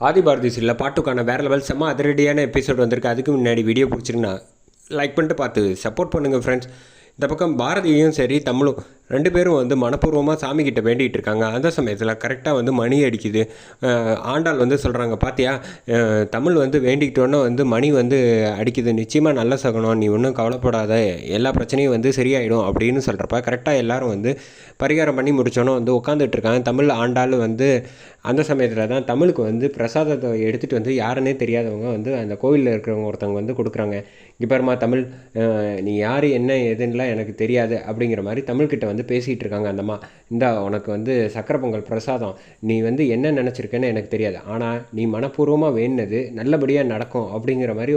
ஆதி பாரதி சில்ல பாட்டுக்கான வேறு லெவல் செம்ம அதிரடியான எபிசோட் வந்திருக்கு. அதுக்கு முன்னாடி வீடியோ பிடிச்சிருந்தா லைக் பண்ணிட்டு பார்த்து சப்போர்ட் பண்ணுங்கள் ஃப்ரெண்ட்ஸ் இந்த பக்கம் பாரதியும் சரி தமிழும் ரெண்டு பேரும் வந்து மனப்பூர்வமாக சாமிக்கிட்ட வேண்டிகிட்டு இருக்காங்க. அந்த சமயத்தில் கரெக்டாக வந்து மணி அடிக்குது. ஆண்டாள் வந்து சொல்கிறாங்க பார்த்தியா தமிழ் வந்து வேண்டிக்கிட்டோன்னே வந்து மணி வந்து அடிக்குது. நிச்சயமாக நல்ல சகனம். நீ ஒன்றும் கவலைப்படாத. எல்லா பிரச்சனையும் வந்து சரியாயிடும். அப்படின்னு சொல்கிறப்ப கரெக்டாக எல்லோரும் வந்து பரிகாரம் பண்ணி முடித்தோன்னே வந்து உட்காந்துட்டு இருக்காங்க. தமிழ் ஆண்டாள் வந்து அந்த சமயத்தில் தான் தமிழுக்கு வந்து பிரசாதத்தை எடுத்துகிட்டு வந்து யாருன்னே தெரியாதவங்க வந்து அந்த கோவிலில் இருக்கிறவங்க ஒருத்தவங்க வந்து கொடுக்குறாங்க. இப்போ தமிழ் நீ யார் என்ன எதுன்னெலாம் எனக்கு தெரியாது. அப்படிங்கிற மாதிரி தமிழ்கிட்ட வந்து பேசிகிட்டு இருக்காங்க அந்தம்மா இந்தா உனக்கு வந்து சக்கரை பொங்கல் பிரசாதம். நீ வந்து என்ன நினச்சிருக்கேன்னு எனக்கு தெரியாது. ஆனால் நீ மனப்பூர்வமாக வேணுனது நல்லபடியாக நடக்கும் அப்படிங்கிற மாதிரி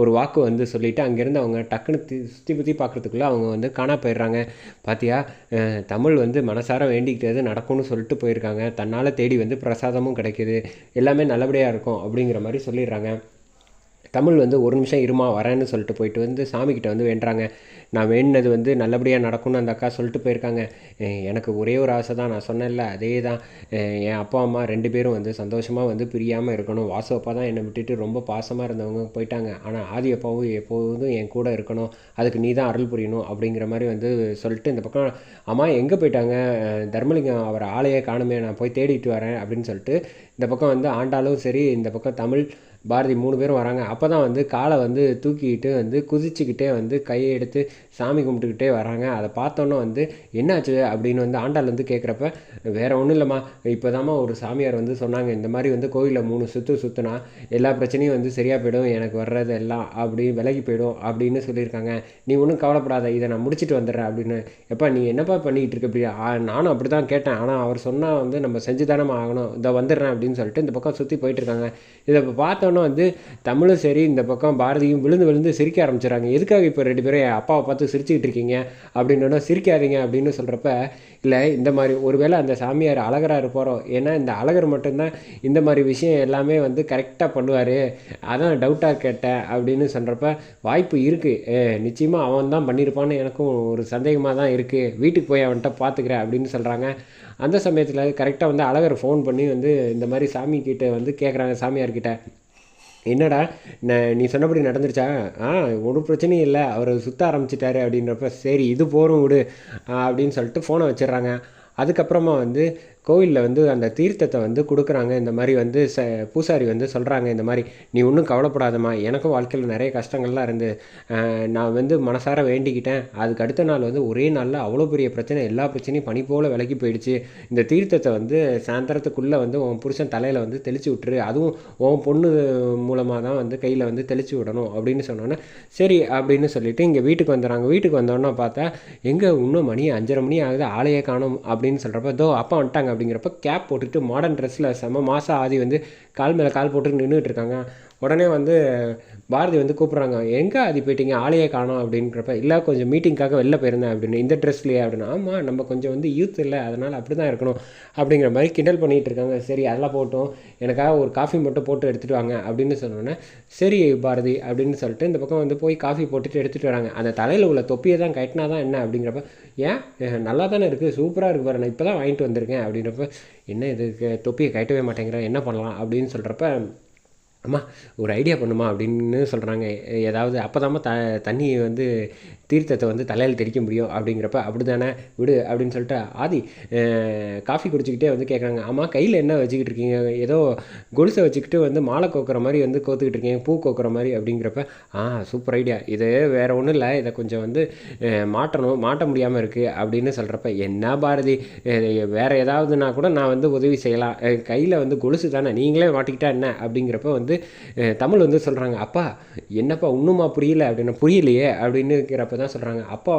ஒரு வாக்கு வந்து சொல்லிவிட்டு அங்கேருந்து அவங்க டக்குன்னு தி சுற்றி புற்றி பார்க்குறதுக்குள்ளே அவங்க வந்து காணா போயிடுறாங்க. பார்த்தியா தமிழ் வந்து மனசார வேண்டிக்கிட்டது நடக்கும்னு சொல்லிட்டு போயிருக்காங்க. தன்னால் தேடி வந்து பிரசாதமும் கிடைக்கிது. எல்லாமே நல்லபடியாக இருக்கும் அப்படிங்கிற மாதிரி சொல்லிடுறாங்க. தமிழ் வந்து ஒரு நிமிஷம் இருமா வரேன்னு சொல்லிட்டு போயிட்டு வந்து சாமிக்கிட்ட வந்து வேண்டுறாங்க. நான் வேண்டினது வந்து நல்லபடியாக நடக்கும்னு அந்த அக்கா சொல்லிட்டு போயிருக்காங்க. எனக்கு ஒரே ஒரு ஆசை தான் நான் சொன்னேன்ல அதே தான். என் அப்பா அம்மா ரெண்டு பேரும் வந்து சந்தோஷமாக வந்து பிரியாமல் இருக்கணும். வாசு அப்பா தான் என்னை விட்டுட்டு ரொம்ப பாசமாக இருந்தவங்க போயிட்டாங்க. ஆனால் ஆதி அப்பாவும் எப்போதும் என் கூட இருக்கணும். அதுக்கு நீ தான் அருள் புரியணும் அப்படிங்கிற மாதிரி வந்து சொல்லிட்டு இந்த பக்கம் அம்மா எங்கே போயிட்டாங்க? தர்மலிங்கம் அவர் ஆளையே காணுமே நான் போய் தேடிட்டு வரேன் அப்படின்னு சொல்லிட்டு இந்த பக்கம் வந்து ஆண்டாலும் சரி இந்த பக்கம் தமிழ் பாரதி மூணு பேரும் வராங்க. அப்போ தான் வந்து காலை வந்து தூக்கிக்கிட்டு வந்து குதிச்சுக்கிட்டே வந்து கையை எடுத்து சாமி கும்பிட்டுக்கிட்டே வராங்க. அதை பார்த்தோன்னே வந்து என்னாச்சு அப்படின்னு வந்து ஆண்டாள் வந்து கேட்குறப்ப வேறு ஒன்றும் இல்லைம்மா இப்போ ஒரு சாமியார் வந்து சொன்னாங்க இந்த மாதிரி வந்து கோயிலில் மூணு சுற்று சுற்றுனா எல்லா பிரச்சனையும் வந்து சரியாக போயிடும் எனக்கு வர்றது எல்லாம் அப்படி விலகி போயிடும் அப்படின்னு சொல்லியிருக்காங்க. நீ ஒன்றும் கவலைப்படாத இதை நான் முடிச்சிட்டு வந்துடுறேன் அப்படின்னு. எப்பா நீ என்னப்பா பண்ணிக்கிட்டு இருக்க இப்படி? நானும் அப்படி தான் கேட்டேன். ஆனால் அவர் சொன்னால் வந்து நம்ம செஞ்சு தானே ஆகணும் இதை வந்துடுறேன் அப்படின்னு சொல்லிட்டு இந்த பக்கம் சுற்றி போயிட்டு இருக்காங்க. இதை பார்த்தோன்னே பார்த்தோன்னே வந்து தமிழும் சரி இந்த பக்கம் பாரதியும் விழுந்து விழுந்து சிரிக்க ஆரம்பிச்சிடறாங்க எதுக்காக இப்போ ரெண்டு பேரும் என் அப்பாவை பார்த்து சிரிச்சுக்கிட்டு இருக்கீங்க? அப்படின்னா சிரிக்காதீங்க அப்படின்னு சொல்கிறப்ப இல்லை இந்த மாதிரி ஒருவேளை அந்த சாமியார் அழகராக இருப்பாரோ? ஏன்னா இந்த அழகர் மட்டும்தான் இந்த மாதிரி விஷயம் எல்லாமே வந்து கரெக்டாக பண்ணுவார். அதான் டவுட்டாக கேட்டேன் அப்படின்னு சொல்கிறப்ப வாய்ப்பு இருக்குது நிச்சயமாக அவன் தான் பண்ணியிருப்பான்னு எனக்கும் ஒரு சந்தேகமாக தான் இருக்குது வீட்டுக்கு போய் அவன்கிட்ட பார்த்துக்கிறேன் அப்படின்னு சொல்கிறாங்க அந்த சமயத்தில் கரெக்டாக வந்து அழகர் ஃபோன் பண்ணி வந்து இந்த மாதிரி சாமி கிட்டே வந்து கேட்குறாங்க சாமியார்கிட்ட. என்னடா நான் நீ சொன்னபடி நடந்துருச்சா? ஆ ஒரு பிரச்சனையும் இல்லை. அவர் சுற்ற ஆரம்பிச்சிட்டாரு அப்படின்றப்ப சரி இது போகிறோம் விடு அப்படின்னு சொல்லிட்டு ஃபோனை வச்சிடுறாங்க. அதுக்கப்புறமா வந்து கோவிலில் வந்து அந்த தீர்த்தத்தை வந்து கொடுக்குறாங்க. இந்த மாதிரி வந்து ச பூசாரி வந்து சொல்கிறாங்க இந்த மாதிரி நீ ஒன்றும் கவலைப்படாதம்மா. எனக்கும் வாழ்க்கையில் நிறைய கஷ்டங்கள்லாம் இருந்து நான் வந்து மனசார வேண்டிக்கிட்டேன். அதுக்கு அடுத்த நாள் வந்து ஒரே நாளில் அவ்வளோ பெரிய பிரச்சனை எல்லா பிரச்சனையும் பனி போல் விலகி போயிடுச்சு. இந்த தீர்த்தத்தை வந்து சாயந்தரத்துக்குள்ளே வந்து உன் புருஷன் தலையில் வந்து தெளிச்சு விட்டுரு. அதுவும் உன் பொண்ணு மூலமாக தான் வந்து கையில் வந்து தெளிச்சு விடணும். அப்படின்னு சொன்னோன்னே சரி அப்படின்னு சொல்லிட்டு இங்கே வீட்டுக்கு வந்துடுறாங்க. வீட்டுக்கு வந்தோன்னா பார்த்தா எங்கே இன்னும் மணி அஞ்சரை மணி ஆகுது. ஆளையே காணும். அப்படின்னு சொல்கிறப்ப தோ அப்பா வந்துட்டாங்க. அப்படிங்கிறப்ப கேப் போட்டுட்டு மாடர்ன் ட்ரெஸ்ஸில் செம மாதம் ஆதி வந்து கால் மேலே கால் போட்டு நின்றுட்டு இருக்காங்க. உடனே வந்து பாரதி வந்து கூப்பிட்றாங்க எங்கே அது போயிட்டீங்க? ஆளையே காணோம் அப்படின்றப்ப இல்லை கொஞ்சம் மீட்டிங்காக வெளில போயிருந்தேன் அப்படின்னு இந்த ட்ரெஸ்லேயே அப்படின்னு ஆமாம் நம்ம கொஞ்சம் வந்து யூத் இல்லை அதனால் அப்படி தான் இருக்கணும் அப்படிங்கிற மாதிரி கிண்டல் பண்ணிகிட்டு இருக்காங்க. சரி அதெல்லாம் போட்டோம். எனக்காக ஒரு காஃபி மட்டும் போட்டு எடுத்துகிட்டு வாங்க அப்படின்னு சொன்னோன்னே சரி பாரதி அப்படின்னு சொல்லிட்டு இந்த பக்கம் வந்து போய் காஃபி போட்டுட்டு எடுத்துகிட்டு வராங்க. அந்த தலையில் உள்ள தொப்பியை தான் கட்டினா தான் என்ன அப்படிங்கிறப்ப ஏன்? நல்லா தானே இருக்குது சூப்பராக இருக்கு பாரு. நான் இப்போ தான் வாங்கிட்டு வந்திருக்கேன் அப்படின்றப்ப என்ன இதுக்கு தொப்பியை கட்டவே மாட்டேங்கிறேன். என்ன பண்ணலாம்? அப்படின்னு சொல்கிறப்ப அம்மா ஒரு ஐடியா பண்ணுமா அப்படின்னு சொல்கிறாங்க ஏதாவது அப்போ த தண்ணி வந்து தீர்த்தத்தை வந்து தலையில் தெளிக்க முடியும் அப்படிங்கிறப்ப அப்படி தானே விடு அப்படின்னு சொல்லிட்டு ஆதி காஃபி குடிச்சிக்கிட்டே வந்து கேட்குறாங்க ஆமாம் கையில் என்ன வச்சுக்கிட்டு இருக்கீங்க? ஏதோ கொலுசை வச்சுக்கிட்டு வந்து மாலை கோக்குற மாதிரி வந்து கோத்துக்கிட்டு இருக்கீங்க பூ கோக்குற மாதிரி அப்படிங்கிறப்ப ஆ சூப்பர் ஐடியா இது வேறு ஒன்றும் இல்லை. இதை கொஞ்சம் வந்து மாட்டணும் மாட்ட முடியாமல் இருக்குது அப்படின்னு சொல்கிறப்ப என்ன பாரதி? வேறு ஏதாவதுனா கூட நான் வந்து உதவி செய்யலாம். கையில் வந்து கொலுசு தானே? நீங்களே மாட்டிக்கிட்டா என்ன? அப்படிங்கிறப்ப வந்து தமிழ் வந்து சொல்கிறாங்க அப்பா என்னப்பா இன்னுமா புரியல அப்படின்னு புரியலையே அப்படின்னு இருக்கிறப்ப தான் சொல்கிறாங்க அப்பா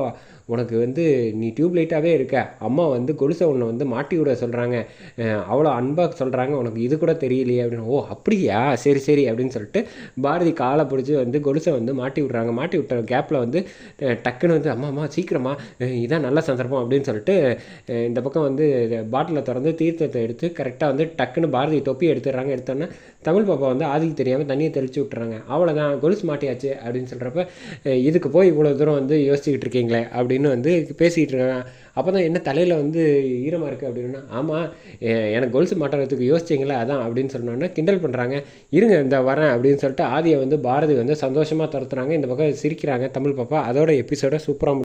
உனக்கு வந்து நீ டியூப் லைட்டாகவே இருக்க. அம்மா வந்து கொலுசை உன்னை வந்து மாட்டி விட சொல்கிறாங்க அவ்வளோ அன்பாக சொல்கிறாங்க உனக்கு இது கூட தெரியலையே அப்படின்னு. ஓ அப்படியா? சரி சரி அப்படின்னு சொல்லிட்டு பாரதி காலை பிடிச்சி வந்து கொலுசை வந்து மாட்டி விட்றாங்க. மாட்டி விட்ட கேப்பில் வந்து டக்குன்னு வந்து அம்மா அம்மா சீக்கிரமா இதான் நல்ல சந்தர்ப்பம் அப்படின்னு சொல்லிட்டு இந்த பக்கம் வந்து பாட்டிலை திறந்து தீர்த்தத்தை எடுத்து கரெக்டாக வந்து டக்குன்னு பாரதி தொப்பி எடுத்துடுறாங்க. எடுத்தோன்னே தமிழ் பாப்பா வந்து ஆதிக்கு தெரியாமல் தண்ணியை தெளித்து விட்டுறாங்க. அவ்வளோதான் கொலுசு மாட்டியாச்சு அப்படின்னு சொல்கிறப்ப இதுக்கு போய் இவ்வளோ தூரம் வந்து வந்து யோசிச்சுக்கிட்டு இருக்கீங்களே அப்படின்னு வந்து பேசிக்கிட்டு இருக்காங்க. அப்போ தான் என்ன தலையில் வந்து ஈரமாக இருக்குது அப்படின்னா ஆமாம் எனக்கு கொலுசு மாட்டுறதுக்கு யோசிச்சிங்களே அதான் அப்படின்னு சொன்னோன்னே கிண்டல் பண்ணுறாங்க இருங்க இந்த வரேன் அப்படின்னு சொல்லிட்டு ஆதியை வந்து பாரதி வந்து சந்தோஷமாக துரத்துறாங்க இந்த பக்கம் சிரிக்கிறாங்க தமிழ் பாப்பா. அதோட எபிசோட சூப்பராக